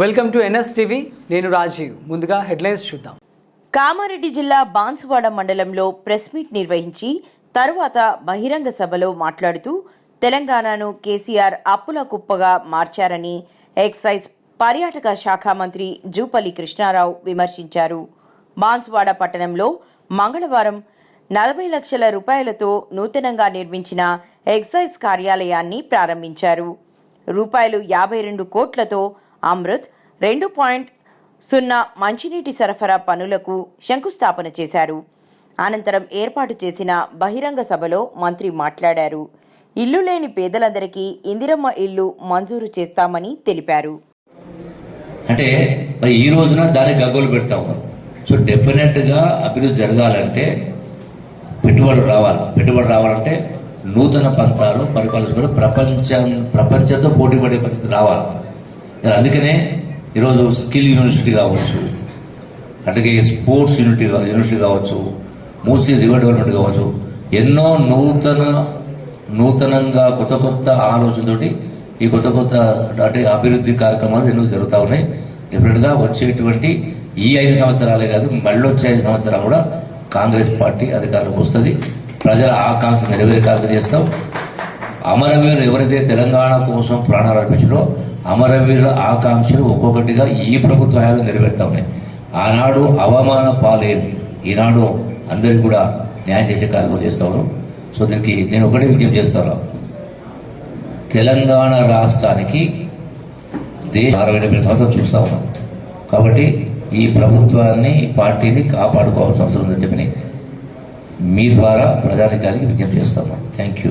Welcome to NS TV నేను రాజీవ్. ముందుగా headlines చూద్దాం. కామారెడ్డి జిల్లా బాన్సువాడ మండలంలో ప్రెస్ మీట్ నిర్వహించి తరువాత బహిరంగ సభలో మాట్లాడుతూ తెలంగాణను కేసీఆర్ అప్పుల కుప్పగా మార్చారని ఎక్సైజ్ పర్యాటక శాఖ మంత్రి జూపల్లి కృష్ణారావు విమర్శించారు. బాన్సువాడ పట్టణంలో మంగళవారం నలభై లక్షల రూపాయలతో నూతనంగా నిర్మించిన ఎక్సైజ్ కార్యాలయాన్ని ప్రారంభించారు. రూపాయలు యాభై రెండు కోట్లతో అమృత్ రెండు పాయింట్ సున్నా మంచినీటి సరఫరా పనులకు శంకుస్థాపన చేశారు. అనంతరం ఏర్పాటు చేసిన బహిరంగ సభలో మంత్రి మాట్లాడారు. ఇల్లు లేని పేదలందరికీ ఇందిరమ్మ ఇల్లు మంజూరు చేస్తామని తెలిపారు. అంటే మరి ఈ రోజున దానికి గగ్గోలు పెడతా ఉన్నారు. సో డెఫినెట్గా అభివృద్ధి జరగాలంటే పెట్టుబడులు రావాలి. పెట్టుబడి రావాలంటే నూతన పంతాలు పరిపాలన ప్రపంచం ప్రపంచంతో పోటీ పడే పరిస్థితి రావాలి. అందుకనే ఈరోజు స్కిల్ యూనివర్సిటీ కావచ్చు అట్లాగే స్పోర్ట్స్ యూనిటీ యూనివర్సిటీ కావచ్చు మూసీ రివర్ డెవలప్మెంట్ కావచ్చు ఎన్నో నూతన నూతనంగా కొత్త కొత్త ఆలోచనతోటి ఈ కొత్త కొత్త అంటే అభివృద్ధి కార్యక్రమాలు ఎన్నో జరుగుతూ ఉన్నాయి. డెఫినెట్గా వచ్చేటువంటి ఈ ఐదు సంవత్సరాలే కాదు మళ్ళీ వచ్చే ఐదు సంవత్సరాలు కూడా కాంగ్రెస్ పార్టీ అధికారంలోకి వస్తుంది. ప్రజల ఆకాంక్ష నెరవేరే కార్యక్రమం చేస్తాం. అమరవీరులు ఎవరైతే తెలంగాణ కోసం ప్రాణాలు అర్పించారో అమరవీరుల ఆకాంక్షలు ఒక్కొక్కటిగా ఈ ప్రభుత్వ హయాంలో నెరవేరుతా ఉన్నాయి. ఆనాడు అవమాన పాలేని ఈనాడు అందరికీ కూడా న్యాయం చేసే కార్యక్రమం చేస్తా సో దీనికి నేను ఒకటే విజ్ఞప్తి చేస్తాను తెలంగాణ రాష్ట్రానికి దేశ అరవై డెబ్బై సంవత్సరాలు చూస్తా ఉన్నాం. కాబట్టి ఈ ప్రభుత్వాన్ని ఈ పార్టీని కాపాడుకోవాల్సిన అవసరం ఉందని చెప్పి మీ ద్వారా ప్రజానికానికి విజ్ఞప్తి చేస్తాము థ్యాంక్ యూ.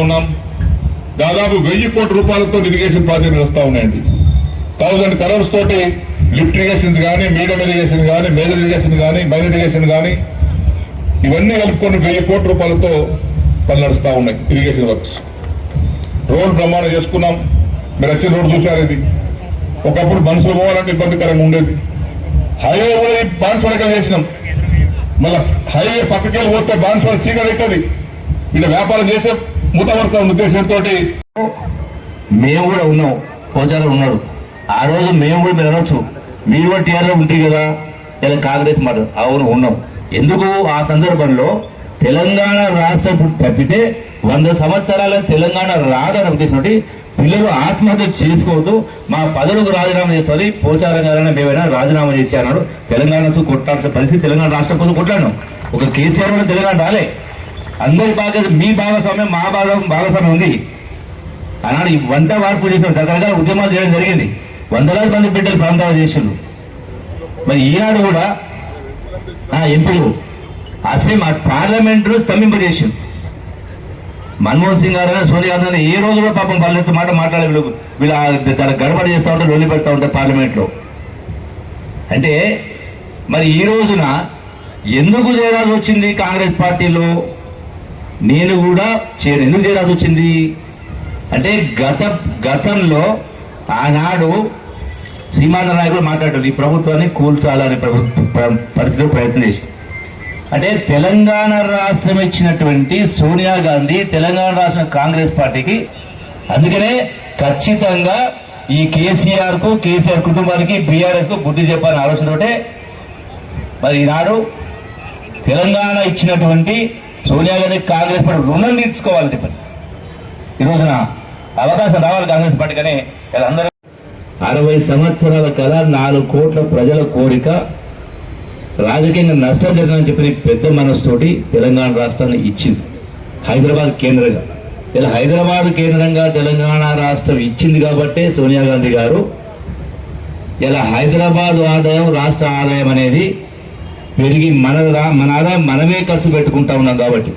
ఉన్నాం. దాదాపు వెయ్యి కోట్ల రూపాయలతో ఇరిగేషన్ ప్రాజెక్టులు వస్తా ఉన్నాయండి. థౌజండ్ కరోడ్స్ తోటి లిఫ్ట్ ఇరిగేషన్ కానీ మీడియం ఇరిగేషన్ కానీ మేజర్ ఇరిగేషన్ కానీ మైనర్ ఇరిగేషన్ కానీ ఇవన్నీ కలుపుకొని వెయ్యి కోట్ల రూపాయలతో పనులు నడుస్తూ ఉన్నాయి ఇరిగేషన్ వర్క్స్ రోడ్ బ్రహ్మాండం చేసుకున్నాం. మీరు వచ్చిన రోడ్డు చూశారు ఇది. ఒకప్పుడు మనుషులు పోవాలంటే ఇబ్బందికరంగా ఉండేది. హైవే కూడా బాన్స్వాడగా చేసినాం. మళ్ళా హైవే పక్కకెళ్ళి పోతే బాన్స్వాడ చీకటి అవుతుంది. వ్యాపారం చేసే మూతపడతా ఉద్దేశంతో మేము కూడా ఉన్నాం. పోచారం ఉన్నాడు. ఆ రోజు మేము కూడా మీరు అనొచ్చు. మీరు కూడా టీఆర్లో ఉంటాయి కదా? ఇలా కాంగ్రెస్ మాట. అవును ఉన్నాం. ఎందుకు? ఆ సందర్భంలో తెలంగాణ రాష్ట్రం తప్పితే వంద సంవత్సరాల తెలంగాణ రాదని ఉద్దేశంతో పిల్లలు ఆత్మహత్య చేసుకోవద్దు. మా పదవులకు రాజీనామా చేస్తుంది పోచారం గారైనా మేమైనా రాజీనామా చేసి అన్నాడు. తెలంగాణతో కొట్టాల్సిన పరిస్థితి తెలంగాణ రాష్ట్రం కోసం కొట్లాడినాం ఒక కేసీఆర్ వల్ల తెలంగాణ రాలే. అందరి బాగా మీ భాగస్వామ్యం మా భాగం భాగస్వామ్యం ఉంది. ఆనాడు ఈ వంట మార్పు చేసిన రకరకాల ఉద్యమాలు చేయడం జరిగింది. వందలాది మంది బిడ్డలు ప్రాంతాలు చేసిండ్రు. మరి ఈనాడు కూడా ఆ ఎంపీలు అసెంబ్లీ పార్లమెంట్ స్తంభింపజేసిండు మన్మోహన్ సింగ్ గారైనా సోనియా గాంధీ ఏ రోజు కూడా పాపం పల్లెట్టు మాట మాట్లాడే వీళ్ళు వీళ్ళు ఆ గడబడి చేస్తూ ఉంటారు లొల్లి పెడతా ఉంటారు పార్లమెంట్లో. అంటే మరి ఈ రోజున ఎందుకు చేరాల్సి వచ్చింది కాంగ్రెస్ పార్టీలో? నేను కూడా చేరు ఎందుకు చేరాల్సి వచ్చింది? అంటే గత గతంలో ఆనాడు సీమాంధ్ర నాయకులు మాట్లాడారు ఈ ప్రభుత్వాన్ని కూల్చాలని ప్రభుత్వ పరిస్థితిలో ప్రయత్నం చేసింది అంటే తెలంగాణ రాష్ట్రం ఇచ్చినటువంటి సోనియా గాంధీ తెలంగాణ రాష్ట్రం కాంగ్రెస్ పార్టీకి. అందుకనే ఖచ్చితంగా ఈ కేసీఆర్కు కేసీఆర్ కుటుంబానికి బీఆర్ఎస్కు బుద్ధి చెప్పాలని ఆలోచనతోటే మరి ఈనాడు తెలంగాణ ఇచ్చినటువంటి సోనియా గాంధీ కాంగ్రెస్ పార్టీ రుణం తీర్చుకోవాలని చెప్పండి ఈ రోజున అవకాశం రావాలి కాంగ్రెస్ పార్టీ కానీ అందరూ అరవై సంవత్సరాల కల నాలుగు కోట్ల ప్రజల కోరిక రాజకీయంగా నష్టం జరగాలని చెప్పి పెద్ద మనసుతోటి తెలంగాణ రాష్ట్రాన్ని ఇచ్చింది హైదరాబాద్ కేంద్రంగా. ఇలా హైదరాబాద్ కేంద్రంగా తెలంగాణ రాష్ట్రం ఇచ్చింది కాబట్టే సోనియా గాంధీ గారు ఇలా హైదరాబాద్ ఆదాయం రాష్ట్ర ఆదాయం అనేది పెరిగి మన రా- మన ఆదాయం మనమే ఖర్చు పెట్టుకుంటా ఉన్నాం కాబట్టి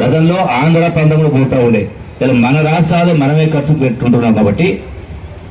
గతంలో ఆంధ్ర ప్రాంతంలో పోతా ఉండే. ఇలా మన రాష్ట్రాలు మనమే ఖర్చు పెట్టుకుంటున్నాం కాబట్టి